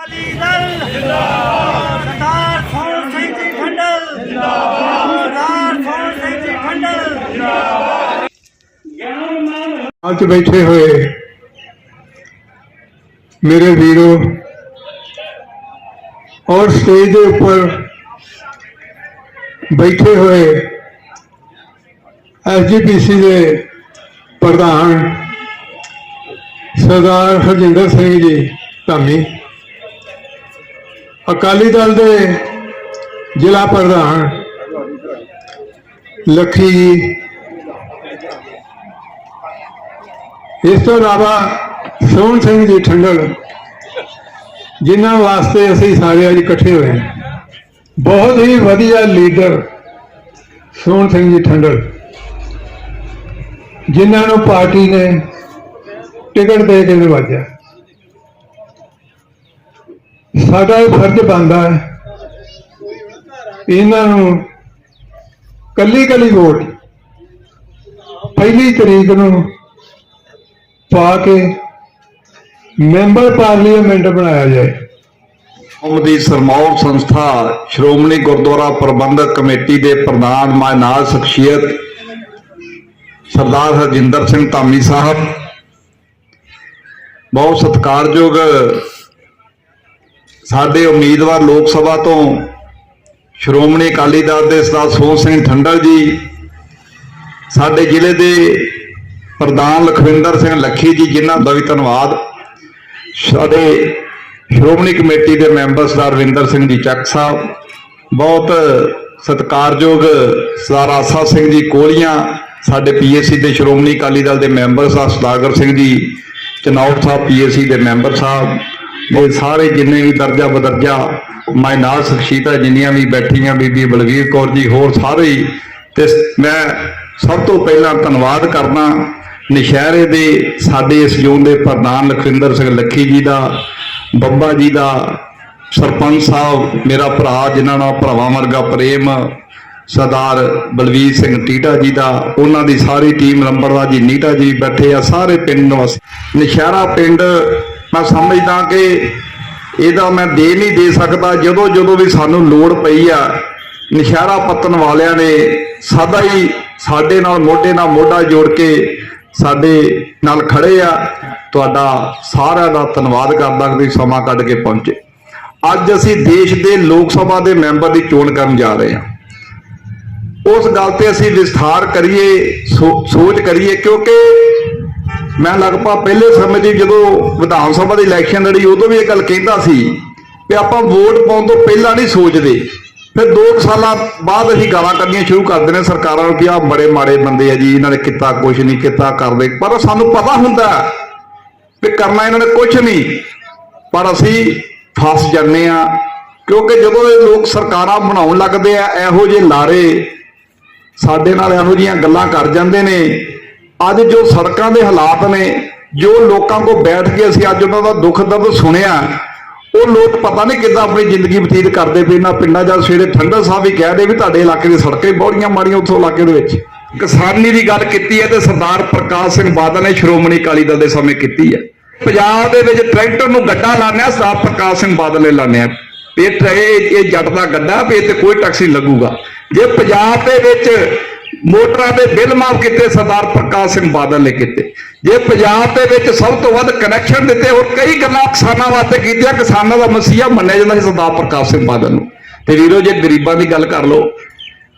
ਅਕਾਲੀ ਦਲ ਜਿੰਦਾਬਾਦ। ਸਰਦਾਰ ਸੋਹਣ ਸਿੰਘ ਜੀ ਖੰਡਲ। ਜਿੰਦਾਬਾਦ ਸਰਦਾਰ ਸੋਹਣ ਸਿੰਘ ਜੀ ਖੰਡਲ। ਅੱਜ ਬੈਠੇ ਹੋਏ ਮੇਰੇ ਵੀਰੋ ਔਰ ਸਟੇਜ ਦੇ ਉੱਪਰ ਬੈਠੇ ਹੋਏ ਐਸਜੀਪੀਸੀ ਦੇ ਪ੍ਰਧਾਨ ਸਰਦਾਰ ਹਰਜਿੰਦਰ ਸਿੰਘ ਜੀ ਧਾਮੀ। ਅਕਾਲੀ ਦਲ ਦੇ ਜ਼ਿਲ੍ਹਾ ਪ੍ਰਧਾਨ ਲੱਖੀ ਜੀ ਇਸ ਤੋਂ ਇਲਾਵਾ ਸੋਹਣ ਸਿੰਘ ਜੀ ਠੰਡਲ, ਜਿਨ੍ਹਾਂ ਵਾਸਤੇ ਅਸੀਂ ਸਾਰੇ ਅੱਜ ਇਕੱਠੇ ਹੋਏ ਹਾਂ। ਬਹੁਤ ਹੀ ਵਧੀਆ ਲੀਡਰ ਸੋਹਣ ਸਿੰਘ ਜੀ ਠੰਡਲ, ਜਿਨ੍ਹਾਂ ਨੂੰ ਪਾਰਟੀ ਨੇ ਟਿਕਟ ਦੇ ਕੇ ਨਵਾਜਿਆ ਸਾਡਾ ਇਹ ਫਰਜ਼ ਬਣਦਾ ਹੈ। ਇਹਨਾਂ ਨੂੰ ਕੱਲੀ ਕੱਲੀ ਵੋਟ ਪਹਿਲੀ ਤਰੀਕ ਨੂੰ ਪਾ ਕੇ ਮੈਂਬਰ ਪਾਰਲੀਮੈਂਟ ਬਣਾਇਆ ਜਾਏ। ਕੌਮ ਦੀ ਸਰਮੌਰ ਸੰਸਥਾ ਸ਼੍ਰੋਮਣੀ ਗੁਰਦੁਆਰਾ ਪ੍ਰਬੰਧਕ ਕਮੇਟੀ ਦੇ ਪ੍ਰਧਾਨ ਮਾਇਨਾਜ਼ ਸ਼ਖਸੀਅਤ ਸਰਦਾਰ ਹਰਜਿੰਦਰ ਸਿੰਘ ਧਾਮੀ ਸਾਹਿਬ, ਬਹੁਤ ਸਤਿਕਾਰਯੋਗ ਸਾਡੇ ਉਮੀਦਵਾਰ ਲੋਕ ਸਭਾ ਤੋਂ ਸ਼੍ਰੋਮਣੀ ਅਕਾਲੀ ਦਲ ਦੇ ਸਰਦਾਰ ਸੋਹਣ ਸਿੰਘ ਠੰਡਲ ਜੀ, ਸਾਡੇ ਜ਼ਿਲ੍ਹੇ ਦੇ ਪ੍ਰਧਾਨ ਲਖਵਿੰਦਰ ਸਿੰਘ ਲੱਖੀ ਜੀ, ਜਿਨ੍ਹਾਂ ਦਾ ਵੀ ਧੰਨਵਾਦ। ਸਾਡੇ ਸ਼੍ਰੋਮਣੀ ਕਮੇਟੀ ਦੇ ਮੈਂਬਰ ਸਰਦਾਰ ਰਵਿੰਦਰ ਸਿੰਘ ਜੀ ਚੱਕ ਸਾਹਿਬ, ਬਹੁਤ ਸਤਿਕਾਰਯੋਗ ਸਰਦਾਰ ਆਸਾ ਸਿੰਘ ਜੀ ਕੋਲੀਆਂ, ਸਾਡੇ ਪੀਏਸੀ ਦੇ ਸ਼੍ਰੋਮਣੀ ਅਕਾਲੀ ਦਲ ਦੇ ਮੈਂਬਰ ਸਾਹਿਬ ਸਦਾਗਰ ਸਿੰਘ ਜੀ, ਚਨੌਰ ਸਾਹਿਬ ਪੀਏਸੀ ਦੇ ਮੈਂਬਰ ਸਾਹਿਬ ਇਹ ਸਾਰੇ ਜਿੰਨੇ ਵੀ ਦਰਜਾ ਬਦਰਜਾ ਮਾਇਨਾਰ ਸ਼ਖਸੀਅਤਾਂ ਜਿੰਨੀਆਂ ਵੀ ਬੈਠੀਆਂ ਬੀਬੀ ਬਲਵੀਰ ਕੌਰ ਜੀ, ਹੋਰ ਸਾਰੇ ਹੀ। ਤੇ ਮੈਂ ਸਭ ਤੋਂ ਪਹਿਲਾਂ ਧੰਨਵਾਦ ਕਰਦਾ ਨਸ਼ਹਿਰੇ ਦੇ ਸਾਡੇ ਇਸ ਜ਼ੋਨ ਦੇ ਪ੍ਰਧਾਨ ਲਖਵਿੰਦਰ ਸਿੰਘ ਲੱਖੀ ਜੀ ਦਾ, ਬੱਬਾ ਜੀ ਦਾ, ਸਰਪੰਚ ਸਾਹਿਬ, ਮੇਰਾ ਭਰਾ, ਜਿਨ੍ਹਾਂ ਨਾਲ ਭਰਾਵਾਂ ਵਰਗਾ ਪ੍ਰੇਮ, ਸਰਦਾਰ ਬਲਵੀਰ ਸਿੰਘ ਟੀਟਾ ਜੀ ਦਾ, ਉਹਨਾਂ ਦੀ ਸਾਰੀ ਟੀਮ ਨੰਬਰਦਾਰ ਜੀ, ਨੀਟਾ ਜੀ ਬੈਠੇ ਆ, ਸਾਰੇ ਪਿੰਡ ਨਿਵਾਸੀ ਨਸ਼ਹਿਰਾ ਪਿੰਡ ਮੈਂ ਸਮਝਦਾ ਕਿ ਇਹਦਾ ਮੈਂ ਦੇ ਨਹੀਂ ਦੇ ਸਕਦਾ। ਜਦੋਂ ਜਦੋਂ ਵੀ ਸਾਨੂੰ ਲੋੜ ਪਈ ਆ ਨਸ਼ਹਿਰਾ ਪੱਤਨ ਵਾਲਿਆਂ ਨੇ ਸਦਾ ਹੀ ਸਾਡੇ ਨਾਲ ਮੋਢੇ ਨਾਲ ਮੋਢਾ ਜੋੜ ਕੇ ਸਾਡੇ ਨਾਲ ਖੜੇ ਆ। ਤੁਹਾਡਾ ਸਾਰਿਆਂ ਦਾ ਧੰਨਵਾਦ ਕਰਦਾ ਕਿ ਤੁਸੀਂ ਸਮਾਂ ਕੱਢ ਕੇ ਪਹੁੰਚੇ। ਅੱਜ ਅਸੀਂ ਦੇਸ਼ ਦੇ ਲੋਕ ਸਭਾ ਦੇ ਮੈਂਬਰ ਦੀ ਚੋਣ ਕਰਨ ਜਾ ਰਹੇ ਹਾਂ। ਉਸ ਗੱਲ ਤੇ ਅਸੀਂ ਵਿਸਥਾਰ ਕਰੀਏ, ਸੋ- ਸੋਚ ਕਰੀਏ, ਕਿਉਂਕਿ ਮੈਂ ਲਗਭਗ ਪਹਿਲੇ ਸਮੇਂ ਦੀ ਜਦੋਂ ਵਿਧਾਨ ਸਭਾ ਦੀ ਇਲੈਕਸ਼ਨ ਲੜੀ, ਉਦੋਂ ਵੀ ਇਹ ਗੱਲ ਕਹਿੰਦਾ ਸੀ ਕਿ ਆਪਾਂ ਵੋਟ ਪਾਉਣ ਤੋਂ ਪਹਿਲਾਂ ਨਹੀਂ ਸੋਚਦੇ। ਫਿਰ 2 ਸਾਲਾਂ ਬਾਅਦ ਅਸੀਂ ਗਾਲਾਂ ਕੱਢਣੀਆਂ ਸ਼ੁਰੂ ਕਰ ਦਿੰਦੇ ਸਰਕਾਰਾਂ ਨੂੰ ਕਿ ਆਹ ਬੜੇ ਮਾੜੇ ਬੰਦੇ ਆ ਜੀ, ਇਹਨਾਂ ਨੇ ਕੀਤਾ ਕੁਝ ਨਹੀਂ, ਕੀਤਾ ਕਰਦੇ। ਪਰ ਸਾਨੂੰ ਪਤਾ ਹੁੰਦਾ ਕਿ ਕਰਨਾ ਇਹਨਾਂ ਨੇ ਕੁਝ ਨਹੀਂ। ਪਰ ਅਸੀਂ ਫਸ ਜਾਂਦੇ ਆ ਕਿਉਂਕਿ ਜਦੋਂ ਇਹ ਲੋਕ ਸਰਕਾਰਾਂ ਬਣਾਉਣ ਲੱਗਦੇ ਆ, ਇਹੋ ਜਿਹੇ ਲਾਰੇ ਸਾਡੇ ਨਾਲ ਇਹੋ ਜਿਹੀਆਂ ਗੱਲਾਂ ਕਰ ਜਾਂਦੇ ਨੇ। ਅੱਜ ਜੋ ਸੜਕਾਂ ਦੇ ਹਾਲਾਤ ਨੇ, ਜੋ ਲੋਕਾਂ ਕੋ ਬੈਠ ਕੇ ਅਸੀਂ ਅੱਜ ਉਹਨਾਂ ਦਾ ਦੁੱਖ ਦਰਦ ਸੁਣਿਆ, ਉਹ ਲੋਕ ਪਤਾ ਨਹੀਂ ਕਿੱਦਾਂ ਆਪਣੀ ਜ਼ਿੰਦਗੀ ਬਤੀਤ ਕਰਦੇ ਪਏ ਇਹਨਾਂ ਪਿੰਡਾਂ ਜਾਂ ਸਵੇਰੇ ਠੰਡਾ ਸਾਹਿਬ ਵੀ ਕਹਿ ਦੇ ਵੀ ਤੁਹਾਡੇ ਇਲਾਕੇ ਦੀ ਸੜਕਾਂ ਹੀ ਬੜੀਆਂ ਮਾੜੀਆਂ ਉੱਥੋਂ ਇਲਾਕੇ ਦੇ ਵਿੱਚ। ਕਿਸਾਨੀ ਦੀ ਗੱਲ ਕੀਤੀ ਹੈ ਤੇ ਸਰਦਾਰ ਪ੍ਰਕਾਸ਼ ਸਿੰਘ ਬਾਦਲ ਨੇ ਸ਼੍ਰੋਮਣੀ ਅਕਾਲੀ ਦਲ ਦੇ ਸਮੇਂ ਕੀਤੀ ਹੈ। ਪੰਜਾਬ ਦੇ ਵਿੱਚ ਟਰੈਕਟਰ ਨੂੰ ਗੱਡਾ ਲਾਣਿਆ ਸਰਦਾਰ ਪ੍ਰਕਾਸ਼ ਸਿੰਘ ਬਾਦਲ ਨੇ ਲਾਣਿਆ ਇਹ ਟ- ਇਹ ਜੱਟ ਦਾ ਗੱਡਾ ਵੀ ਇਹ ਤੇ ਕੋਈ ਟੈਕਸ ਨਹੀਂ ਲੱਗੂਗਾ। ਜੇ ਪੰਜਾਬ ਦੇ ਵਿੱਚ ਮੋਟਰਾਂ ਦੇ ਬਿੱਲ ਮਾਫ ਕੀਤੇ, ਸਰਦਾਰ ਪ੍ਰਕਾਸ਼ ਸਿੰਘ ਬਾਦਲ ਨੇ ਕੀਤੇ। ਜੇ ਪੰਜਾਬ ਦੇ ਵਿੱਚ ਸਭ ਤੋਂ ਵੱਧ ਕਨੈਕਸ਼ਨ ਦਿੱਤੇ ਹੋਰ ਕਈ ਗੱਲਾਂ ਕਿਸਾਨਾਂ ਵਾਸਤੇ ਕੀਤੀਆਂ, ਕਿਸਾਨਾਂ ਦਾ ਮਸੀਹਾ ਮੰਨਿਆ ਜਾਂਦਾ ਸੀ ਸਰਦਾਰ ਪ੍ਰਕਾਸ਼ ਸਿੰਘ ਬਾਦਲ ਨੂੰ। ਤੇ ਵੀਰੋ, ਜੇ ਗਰੀਬਾਂ ਦੀ ਗੱਲ ਕਰ ਲਓ,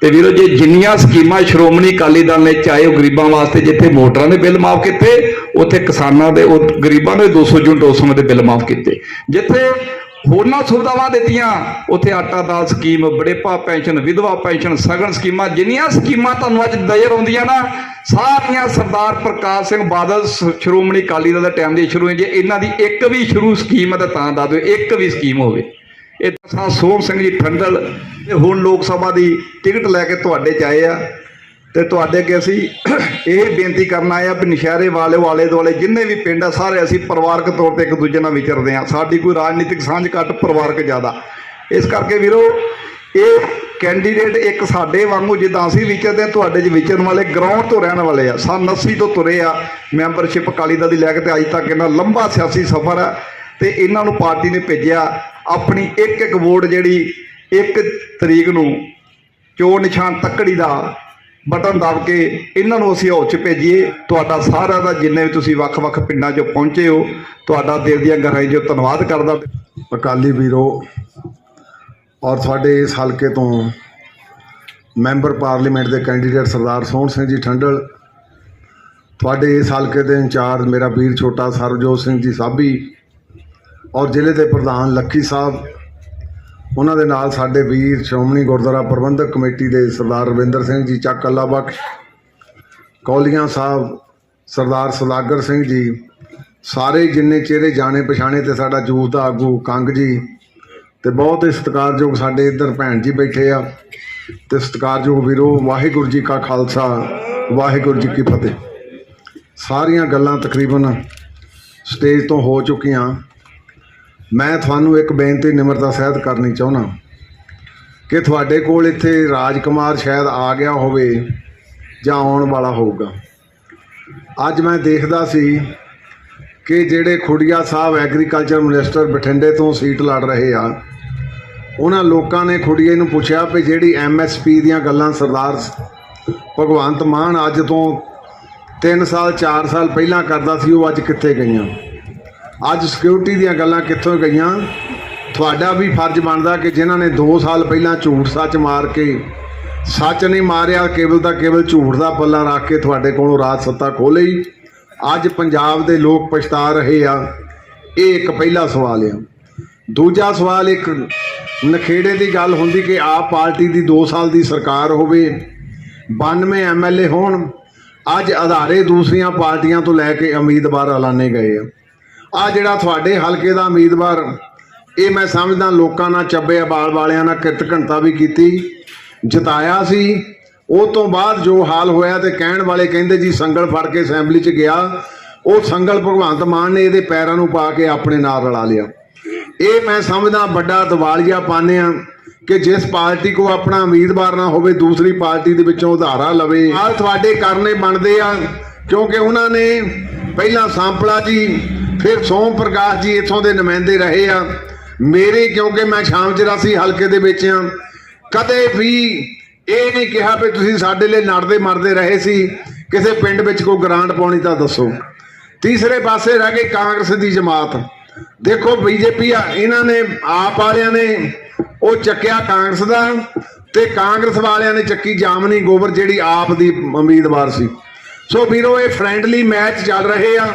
ਤੇ ਵੀਰੋ, ਜੇ ਜਿੰਨੀਆਂ ਸਕੀਮਾਂ ਸ਼੍ਰੋਮਣੀ ਅਕਾਲੀ ਦਲ ਨੇ ਚਾਹੇ ਉਹ ਗਰੀਬਾਂ ਵਾਸਤੇ ਜਿੱਥੇ ਮੋਟਰਾਂ ਦੇ ਬਿੱਲ ਮਾਫ ਕੀਤੇ, ਉੱਥੇ ਕਿਸਾਨਾਂ ਦੇ ਗਰੀਬਾਂ ਦੇ 200 ਯੂਨਿਟ ਉਸ ਸਮੇਂ ਦੇ ਬਿੱਲ ਮਾਫ ਕੀਤੇ। ਜਿੱਥੇ ਹੋਰਨਾਂ ਸੁਵਿਧਾਵਾਂ ਦਿੱਤੀਆਂ। ਉੱਥੇ ਆਟਾ ਦਾਲ ਸਕੀਮ ਬੜੇਪਾ ਪੈਨਸ਼ਨ, ਵਿਧਵਾ ਪੈਨਸ਼ਨ, ਸਗਨ ਸਕੀਮਾਂ, ਜਿੰਨੀਆਂ ਸਕੀਮਾਂ ਤੁਹਾਨੂੰ ਅੱਜ ਨਜ਼ਰ ਆਉਂਦੀਆਂ ਨਾ, ਸਾਰੀਆਂ ਸਰਦਾਰ ਪ੍ਰਕਾਸ਼ ਸਿੰਘ ਬਾਦਲ, ਸ- ਸ਼੍ਰੋਮਣੀ ਅਕਾਲੀ ਦਲ ਦੇ ਟਾਈਮ ਦੀ ਸ਼ੁਰੂ ਹੋਈ ਜੇ ਇਹਨਾਂ ਦੀ ਇੱਕ ਵੀ ਸ਼ੁਰੂ ਸਕੀਮ ਹੈ ਤਾਂ ਦੱਸ ਦਿਓ, ਇੱਕ ਵੀ ਸਕੀਮ ਹੋਵੇ। ਇਹ ਤਾਂ ਸੋਹਣ ਸਿੰਘ ਜੀ ਠੰਡਲ, ਤੇ ਹੁਣ ਲੋਕ ਸਭਾ ਦੀ ਟਿਕਟ ਲੈ ਕੇ ਤੁਹਾਡੇ ਚ ਆਏ ਆ। ਤੇ ਤੁਹਾਡੇ ਅੱਗੇ ਅਸੀਂ ਇਹ ਬੇਨਤੀ ਕਰਨਾ ਆ ਵੀ ਨਸ਼ਹਿਰੇ ਵਾਲੇ ਵਾਲੇ ਦੁਆਲੇ ਜਿੰਨੇ ਵੀ ਪਿੰਡ ਆ, ਸਾਰੇ ਅਸੀਂ ਪਰਿਵਾਰਕ ਤੌਰ ਤੇ ਇੱਕ ਦੂਜੇ ਨਾਲ ਵਿਚਰਦੇ ਆ ਸਾਡੀ ਕੋਈ ਰਾਜਨੀਤਿਕ ਸਾਂਝ ਘੱਟ, ਪਰਿਵਾਰਕ ਜ਼ਿਆਦਾ। ਇਸ ਕਰਕੇ ਵੀਰੋ, ਇਹ ਕੈਂਡੀਡੇਟ ਇੱਕ ਸਾਡੇ ਵਾਂਗੂ ਜਿੱਦਾਂ ਅਸੀਂ ਵਿਚਰਦੇ ਆ ਤੁਹਾਡੇ 'ਚ ਵਿਚਰਨ ਵਾਲੇ ਗਰਾਊਂਡ ਤੋਂ ਰਹਿਣ ਵਾਲੇ ਆ। ਸਨ 80 ਤੋਂ ਤੁਰੇ ਆ। ਮੈਂਬਰਸ਼ਿਪ ਅਕਾਲੀ ਦਲ ਦੀ ਲੈ ਕੇ ਤੇ ਅੱਜ ਤੱਕ ਇਹਨਾਂ ਲੰਬਾ ਸਿਆਸੀ ਸਫ਼ਰ ਆ ਤੇ ਇਹਨਾਂ ਨੂੰ ਪਾਰਟੀ ਨੇ ਭੇਜਿਆ। ਆਪਣੀ ਇੱਕ ਇੱਕ ਵੋਟ ਜਿਹੜੀ ਇੱਕ ਤਰੀਕ ਨੂੰ ਚੋਣ ਨਿਸ਼ਾਨ ਤੱਕੜੀ ਦਾ ਬਟਨ ਦਬ ਕੇ ਇਹਨਾਂ ਨੂੰ ਅਸੀਂ ਹੌਚ ਭੇਜੀਏ। ਤੁਹਾਡਾ ਸਾਰਿਆਂ ਦਾ ਜਿੰਨੇ ਵੀ ਤੁਸੀਂ ਵੱਖ-ਵੱਖ ਪਿੰਡਾਂ 'ਚੋਂ ਪਹੁੰਚੇ ਹੋ, ਤੁਹਾਡਾ ਦਿਲ ਦੀਆਂ ਗਹਿਰਾਈਆਂ 'ਚੋਂ ਧੰਨਵਾਦ ਕਰਦਾ। ਅਕਾਲੀ ਵੀਰੋ ਔਰ ਸਾਡੇ ਇਸ ਹਲਕੇ ਤੋਂ ਮੈਂਬਰ ਪਾਰਲੀਮੈਂਟ ਦੇ ਕੈਂਡੀਡੇਟ ਸਰਦਾਰ ਸੋਹਣ ਸਿੰਘ ਜੀ ਠੰਡਲ, ਤੁਹਾਡੇ ਇਸ ਹਲਕੇ ਦੇ ਇੰਚਾਰਜ ਮੇਰਾ ਵੀਰ ਛੋਟਾ ਸਰਬਜੋਤ ਸਿੰਘ ਜੀ ਸਾਬੀ ਔਰ ਜ਼ਿਲ੍ਹੇ ਦੇ ਪ੍ਰਧਾਨ ਲੱਖੀ ਸਾਹਿਬ ਉਹਨਾਂ ਦੇ ਨਾਲ ਸਾਡੇ ਵੀਰ ਸ਼੍ਰੋਮਣੀ ਗੁਰਦੁਆਰਾ ਪ੍ਰਬੰਧਕ ਕਮੇਟੀ ਦੇ ਸਰਦਾਰ ਰਵਿੰਦਰ ਸਿੰਘ ਜੀ, ਚੱਕ ਅੱਲਾ ਬਖਸ਼, ਕੌਲੀਆਂ ਸਾਹਿਬ, ਸਰਦਾਰ ਸਦਾਗਰ ਸਿੰਘ ਜੀ, ਸਾਰੇ ਜਿੰਨੇ ਚਿਹਰੇ ਜਾਣੇ ਪਛਾਣੇ ਤੇ ਸਾਡਾ ਜੂਥ ਦਾ ਆਗੂ ਕੰਗ ਜੀ, ਤੇ ਬਹੁਤ ਹੀ ਸਤਿਕਾਰਯੋਗ ਸਾਡੇ ਇੱਧਰ ਭੈਣ ਜੀ ਬੈਠੇ ਆ, ਤੇ ਸਤਿਕਾਰਯੋਗ ਵੀਰੋ, ਵਾਹਿਗੁਰੂ ਜੀ ਕਾ ਖਾਲਸਾ, ਵਾਹਿਗੁਰੂ ਜੀ ਕੀ ਫਤਿਹ। ਸਾਰੀਆਂ ਗੱਲਾਂ ਤਕਰੀਬਨ ਸਟੇਜ ਤੋਂ ਹੋ ਚੁੱਕੀਆਂ। ਮੈਂ ਤੁਹਾਨੂੰ ਇੱਕ ਬੇਨਤੀ ਨਿਮਰਤਾ ਸਹਿਤ ਕਰਨੀ ਚਾਹੁੰਦਾ ਕਿ ਤੁਹਾਡੇ ਕੋਲ ਇੱਥੇ ਰਾਜਕੁਮਾਰ ਸ਼ਾਇਦ ਆ ਗਿਆ ਹੋਵੇ ਜਾਂ ਆਉਣ ਵਾਲਾ ਹੋਊਗਾ। ਅੱਜ ਮੈਂ ਦੇਖਦਾ ਸੀ ਕਿ ਜਿਹੜੇ ਖੁੜੀਆ ਸਾਹਿਬ ਐਗਰੀਕਲਚਰ ਮਿਨਿਸਟਰ ਬਠਿੰਡੇ ਤੋਂ ਸੀਟ ਲੜ ਰਹੇ ਆ, ਉਹਨਾਂ ਲੋਕਾਂ ਨੇ ਖੁੜੀਏ ਨੂੰ ਪੁੱਛਿਆ ਵੀ ਜਿਹੜੀ ਐਮਐਸਪੀ ਦੀਆਂ ਗੱਲਾਂ ਸਰਦਾਰ ਭਗਵੰਤ ਮਾਨ ਅੱਜ ਤੋਂ 3 ਸਾਲ 4 ਸਾਲ ਪਹਿਲਾਂ ਕਰਦਾ ਸੀ, ਉਹ ਅੱਜ ਕਿੱਥੇ ਗਈਆਂ? ਅੱਜ ਸਿਕਿਉਰਿਟੀ ਦੀਆਂ ਗੱਲਾਂ ਕਿੱਥੋਂ ਗਈਆਂ? ਤੁਹਾਡਾ ਵੀ ਫਰਜ਼ ਬਣਦਾ ਕਿ ਜਿਨ੍ਹਾਂ ਨੇ 2 ਸਾਲ ਪਹਿਲਾਂ ਝੂਠ ਸੱਚ ਮਾਰ ਕੇ ਸੱਚ ਨਹੀਂ ਮਾਰਿਆ, ਕੇਵਲ ਦਾ ਕੇਵਲ ਝੂਠ ਦਾ ਪੱਲਾ ਰੱਖ ਕੇ ਤੁਹਾਡੇ ਕੋਲੋਂ ਰਾਜ ਸੱਤਾ ਖੋਹ ਲਈ। ਅੱਜ ਪੰਜਾਬ ਦੇ ਲੋਕ ਪਛਤਾ ਰਹੇ ਆ। ਇਹ ਇੱਕ ਪਹਿਲਾ ਸਵਾਲ ਆ। ਦੂਜਾ ਸਵਾਲ ਇੱਕ ਨਖੇੜੇ ਦੀ ਗੱਲ ਹੁੰਦੀ ਕਿ ਆਪ ਪਾਰਟੀ ਦੀ 2 ਸਾਲ ਦੀ ਸਰਕਾਰ ਹੋਵੇ 92 ਐਮਐਲਏ ਹੋਣ, ਅੱਜ ਆਧਾਰੇ ਦੂਸਰੀਆਂ ਪਾਰਟੀਆਂ ਤੋਂ ਲੈ ਕੇ ਉਮੀਦਵਾਰ ਐਲਾਨੇ ਗਏ ਆ। ਆ ਜਿਹੜਾ ਤੁਹਾਡੇ ਹਲਕੇ ਦਾ ਉਮੀਦਵਾਰ, ਇਹ ਮੈਂ ਸਮਝਦਾ ਲੋਕਾਂ ਨਾਲ ਚੱਬੇ ਅਬਾਲ ਵਾਲਿਆਂ ਨਾਲ ਕਿਰਤ ਘੰਟਾ ਵੀ ਕੀਤੀ, ਜਿਤਾਇਆ ਸੀ। ਉਹ ਤੋਂ ਬਾਅਦ ਜੋ ਹਾਲ ਹੋਇਆ ਤੇ ਕਹਿਣ ਵਾਲੇ ਕਹਿੰਦੇ ਜੀ ਸੰਗਲ ਫੜ ਕੇ ਅਸੈਂਬਲੀ 'ਚ ਗਿਆ, ਉਹ ਸੰਗਲ ਭਗਵੰਤ ਮਾਨ ਨੇ ਇਹਦੇ ਪੈਰਾਂ ਨੂੰ ਪਾ ਕੇ ਆਪਣੇ ਨਾਲ ਰਲਾ ਲਿਆ। ਇਹ ਮੈਂ ਸਮਝਦਾ ਵੱਡਾ ਦਿਵਾਲੀਆ ਪਾਨਿਆ ਕਿ ਜਿਸ ਪਾਰਟੀ ਕੋ ਆਪਣਾ ਉਮੀਦਵਾਰ ਨਾ ਹੋਵੇ, ਦੂਸਰੀ ਪਾਰਟੀ ਦੇ ਵਿੱਚੋਂ ਉਧਾਰਾ ਲਵੇ। ਆਹ ਤੁਹਾਡੇ ਕਰਨੇ ਬਣਦੇ ਆ, ਕਿਉਂਕਿ ਉਹਨਾਂ ਨੇ ਪਹਿਲਾਂ ਸਾਂਪਲਾ ਜੀ ਫਿਰ ਸੋਮ ਪ੍ਰਕਾਸ਼ ਜੀ ਇੱਥੋਂ ਦੇ ਨੁਮਾਇੰਦੇ ਰਹੇ ਆ। ਮੇਰੇ ਕਿਉਂਕਿ ਮੈਂ ਸ਼ਾਮ 84 ਹਲਕੇ ਦੇ ਵਿੱਚ ਆ। ਕਦੇ ਵੀ ਇਹ ਨਹੀਂ ਕਿਹਾ ਵੀ ਤੁਸੀਂ ਸਾਡੇ ਲਈ ਲੜਦੇ ਮਰਦੇ ਰਹੇ ਸੀ। ਕਿਸੇ ਪਿੰਡ ਵਿੱਚ ਕੋਈ ਗ੍ਰਾਂਟ ਪਾਉਣੀ ਤਾਂ ਦੱਸੋ। ਤੀਸਰੇ ਪਾਸੇ ਰਹਿ ਗਈ ਕਾਂਗਰਸ ਦੀ ਜਮਾਤ। ਦੇਖੋ ਬੀਜੇਪੀ ਆ, ਇਹਨਾਂ ਨੇ ਆਪ ਵਾਲਿਆਂ ਨੇ ਉਹ ਚੱਕਿਆ ਕਾਂਗਰਸ ਦਾ ਤੇ ਕਾਂਗਰਸ ਵਾਲਿਆਂ ਨੇ ਚੱਕੀ ਜਾਮਨੀ ਗੋਬਰ ਜਿਹੜੀ ਆਪ ਦੀ ਉਮੀਦਵਾਰ ਸੀ। ਸੋ ਵੀਰੋ, ਇਹ ਫ੍ਰੈਂਡਲੀ ਮੈਚ ਚੱਲ ਰਹੇ ਆ।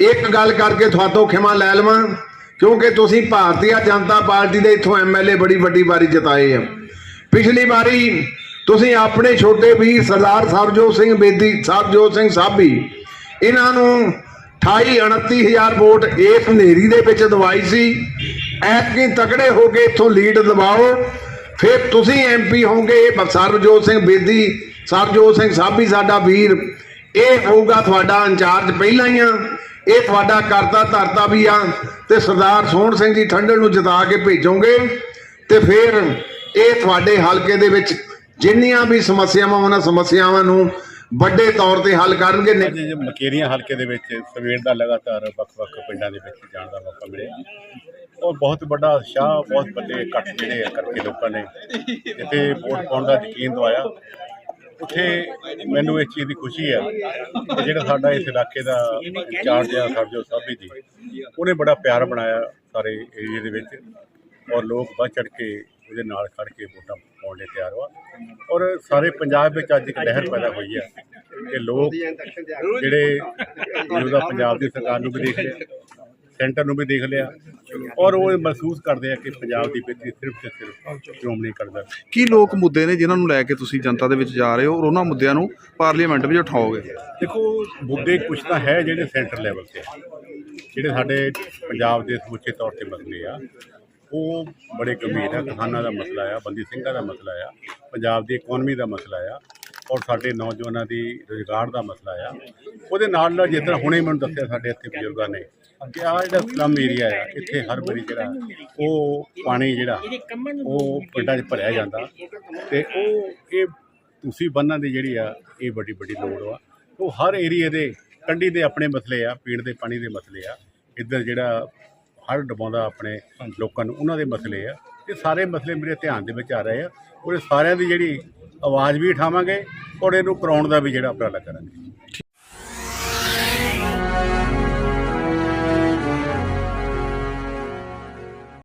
ਇੱਕ ਗੱਲ ਕਰਕੇ ਤੁਹਾਤੋਂ ਖਿਮਾ ਲੈ ਲਵਾਂ, ਕਿਉਂਕਿ ਤੁਸੀਂ ਭਾਰਤੀ ਜਨਤਾ ਪਾਰਟੀ ਦੇ ਇੱਥੋਂ ਐਮਐਲਏ ਬੜੀ ਵੱਡੀ ਵਾਰੀ ਜਿਤਾਏ ਆ। ਪਿਛਲੀ ਵਾਰੀ ਤੁਸੀਂ ਆਪਣੇ ਛੋਟੇ ਵੀਰ ਸਰਦਾਰ ਸਰਜੋਤ ਸਿੰਘ ਬੇਦੀ ਸਰਜੋਤ ਸਿੰਘ ਸਾਬੀ, ਇਹਨਾਂ ਨੂੰ 28 29000 ਵੋਟ ਇਸ ਹਨੇਰੀ ਦੇ ਵਿੱਚ ਦਵਾਈ ਸੀ। ਐਤਕੀ ਤਕੜੇ ਹੋ ਕੇ ਇੱਥੋਂ ਲੀਡ ਦਵਾਓ, ਫਿਰ ਤੁਸੀਂ ਐਮਪੀ ਹੋਵੋਗੇ, ਇਹ ਸਰਬਜੋਤ ਸਿੰਘ ਬੇਦੀ, ਸਰਬਜੋਤ ਸਿੰਘ ਸਾਬੀ, ਸਾਡਾ ਵੀਰ, ਇਹ ਹੋਊਗਾ ਤੁਹਾਡਾ ਇੰਚਾਰਜ ਪਹਿਲਾਂ ਹੀ ਆ। ਇਹ ਤੁਹਾਡਾ ਕਰਤਾ ਧਰਤਾ ਵੀ ਆ ਤੇ ਸਰਦਾਰ ਸੋਹਣ ਸਿੰਘ ਜੀ ਠੰਡਲ ਨੂੰ ਜਿਤਾ ਕੇ ਭੇਜੋਗੇ ਤੇ ਫਿਰ ਇਹ ਤੁਹਾਡੇ ਹਲਕੇ ਦੇ ਵਿੱਚ ਜਿੰਨੀਆਂ ਵੀ ਸਮੱਸਿਆਵਾਂ, ਉਹਨਾਂ ਸਮੱਸਿਆਵਾਂ ਨੂੰ ਵੱਡੇ ਤੌਰ ਤੇ ਹੱਲ ਕਰਨਗੇ। ਮਕੇਰੀਆਂ ਹਲਕੇ ਦੇ ਵਿੱਚ ਸਵੇਰ ਦਾ ਲਗਾਤਾਰ ਵੱਖ-ਵੱਖ ਪਿੰਡਾਂ ਦੇ ਵਿੱਚ ਜਾਣ ਦਾ ਮੌਕਾ ਮਿਲਿਆ। ਔਰ ਬਹੁਤ ਵੱਡਾ ਉਤਸ਼ਾਹ, ਬਹੁਤ ਵੱਡੇ ਇਕੱਠ ਜਿਹੜੇ ਆ ਕਰਕੇ ਲੋਕਾਂ ਨੇ ਇੱਥੇ ਵੋਟ ਪਾਉਣ ਦਾ ਯਕੀਨ ਦਵਾਇਆ। ਉੱਥੇ ਮੈਨੂੰ ਇਸ ਚੀਜ਼ ਦੀ ਖੁਸ਼ੀ ਹੈ ਕਿ ਜਿਹੜਾ ਸਾਡਾ ਇਸ ਇਲਾਕੇ ਦਾ ਇੰਚਾਰਜ ਆ, ਸਰਜੋ ਸਾਬੀ ਜੀ, ਉਹਨੇ ਬੜਾ ਪਿਆਰ ਬਣਾਇਆ ਸਾਰੇ ਏਰੀਏ ਦੇ ਵਿੱਚ ਔਰ ਲੋਕ ਵੱਧ ਚੜ ਕੇ ਉਹਦੇ ਨਾਲ ਖੜ ਕੇ ਵੋਟਾਂ ਪਾਉਣ ਲਈ ਤਿਆਰ ਵਾ। ਔਰ ਸਾਰੇ ਪੰਜਾਬ ਵਿੱਚ ਅੱਜ ਇੱਕ ਲਹਿਰ ਪੈਦਾ ਹੋਈ ਹੈ ਕਿ ਲੋਕ ਜਿਹੜੇ ਜਿਹਦਾ ਪੰਜਾਬ ਦੀ ਸਰਕਾਰ ਨੂੰ ਵੀ ਦੇਖਦੇ ਸੈਂਟਰ ਨੂੰ ਵੀ ਦੇਖ ਲਿਆ ਔਰ ਉਹ ਮਹਿਸੂਸ ਕਰਦੇ ਆ ਕਿ ਪੰਜਾਬ ਦੀ ਬਿਹਤਰੀ ਸਿਰਫ ਤੇ ਸਿਰਫ ਸ਼੍ਰੋਮਣੀ ਕਰਦਾ ਕੀ ਲੋਕ ਮੁੱਦੇ ਨੇ ਜਿਨ੍ਹਾਂ ਨੂੰ ਲੈ ਕੇ ਤੁਸੀਂ ਜਨਤਾ ਦੇ ਵਿੱਚ ਜਾ ਰਹੇ ਹੋ ਔਰ ਉਹਨਾਂ ਮੁੱਦਿਆਂ ਨੂੰ ਪਾਰਲੀਮੈਂਟ ਵਿੱਚ ਉਠਾਓਗੇ? ਦੇਖੋ ਮੁੱਦੇ ਕੁਝ ਤਾਂ ਹੈ ਜਿਹੜੇ ਸੈਂਟਰ ਲੈਵਲ ਤੇ ਆ। ਜਿਹੜੇ ਸਾਡੇ ਪੰਜਾਬ ਦੇ ਸਮੁੱਚੇ ਤੌਰ ਤੇ ਮਸਲੇ ਆ ਉਹ ਬੜੇ ਗੰਭੀਰ ਆ। ਕਿਸਾਨਾਂ ਦਾ ਮਸਲਾ ਆ ਬੰਦੀ ਸਿੰਘਾਂ ਦਾ ਮਸਲਾ ਆ ਪੰਜਾਬ ਦੀ ਇਕਨੋਮੀ ਦਾ ਮਸਲਾ ਆ। ਔਰ ਸਾਡੇ ਨੌਜਵਾਨਾਂ ਦੀ ਰੋਜ਼ਗਾਰ ਦਾ ਮਸਲਾ ਆ। ਉਹਦੇ ਨਾਲ ਨਾਲ ਜਿੱਦਾਂ ਹੁਣੇ ਮੈਨੂੰ ਦੱਸਿਆ ਸਾਡੇ ਇੱਥੇ ਬਜ਼ੁਰਗਾਂ ਨੇ ਕਿ ਆ ਜਿਹੜਾ ਸਲਮ ਏਰੀਆ ਆ ਇੱਥੇ ਹਰ ਵਾਰੀ ਜਿਹੜਾ ਉਹ ਪਾਣੀ ਜਿਹੜਾ ਉਹ ਪਿੰਡਾਂ 'ਚ ਭਰਿਆ ਜਾਂਦਾ ਤੇ ਉਹ ਇਹ ਤੁਸੀਂ ਬੰਨਾਂ ਦੀ ਜਿਹੜੀ ਆ ਇਹ ਵੱਡੀ ਵੱਡੀ ਲੋੜ ਆ ਉਹ ਹਰ ਏਰੀਏ ਦੇ ਕੰਢੀ ਦੇ ਆਪਣੇ ਮਸਲੇ ਆ ਪੀਣ ਦੇ ਪਾਣੀ ਦੇ ਮਸਲੇ ਆ ਇੱਧਰ ਜਿਹੜਾ ਹਰ ਡਬਾਉਂਦਾ ਆਪਣੇ ਲੋਕਾਂ ਨੂੰ ਉਹਨਾਂ ਦੇ ਮਸਲੇ ਆ। ਇਹ ਸਾਰੇ ਮਸਲੇ ਮੇਰੇ ਧਿਆਨ ਦੇ ਵਿੱਚ ਆ ਰਹੇ ਆ। ਔਰ ਸਾਰਿਆਂ ਦੀ ਜਿਹੜੀ ਆਵਾਜ਼ ਵੀ ਉਠਾਵਾਂਗੇ ਔਰ ਇਹਨੂੰ ਕਰਾਉਣ ਦਾ ਵੀ ਜਿਹੜਾ ਉਪਰਾਲਾ ਕਰਾਂਗੇ।